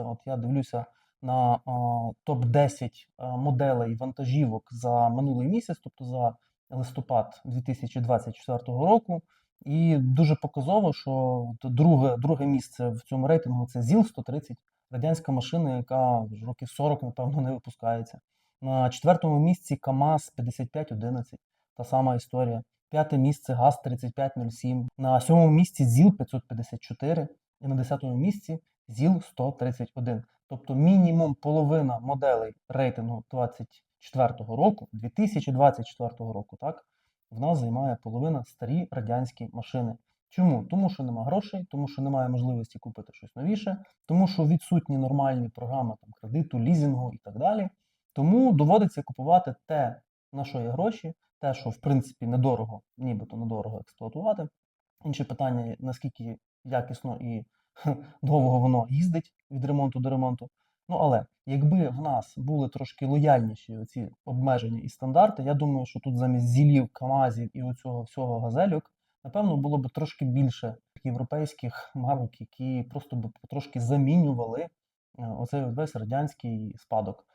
От я дивлюся на топ-10 моделей вантажівок за минулий місяць, тобто за листопад 2024 року. І дуже показово, що друге, друге місце в цьому рейтингу це ЗІЛ-130, радянська машина, яка вже років 40, напевно, не випускається. На четвертому місці КАМАЗ 5511, та сама історія. П'яте місце ГАЗ-3507. На сьомому місці ЗІЛ-554 і на десятому місці ЗІЛ-131. Тобто мінімум половина моделей рейтингу 24-го року, 2024 року, так, в нас займає половина старі радянські машини. Чому? Тому що нема грошей, тому що немає можливості купити щось новіше, тому що відсутні нормальні програми там, кредиту, лізінгу і так далі. Тому доводиться купувати те, на що є гроші, те, що в принципі недорого, нібито недорого експлуатувати. Інше питання, наскільки якісно і довго воно їздить від ремонту до ремонту. Ну але якби в нас були трошки лояльніші оці обмеження і стандарти, я думаю, що тут замість зілів, камазів і оцього всього газельок, напевно, було б трошки більше європейських марок, які просто б трошки замінювали е, оцей весь радянський спадок.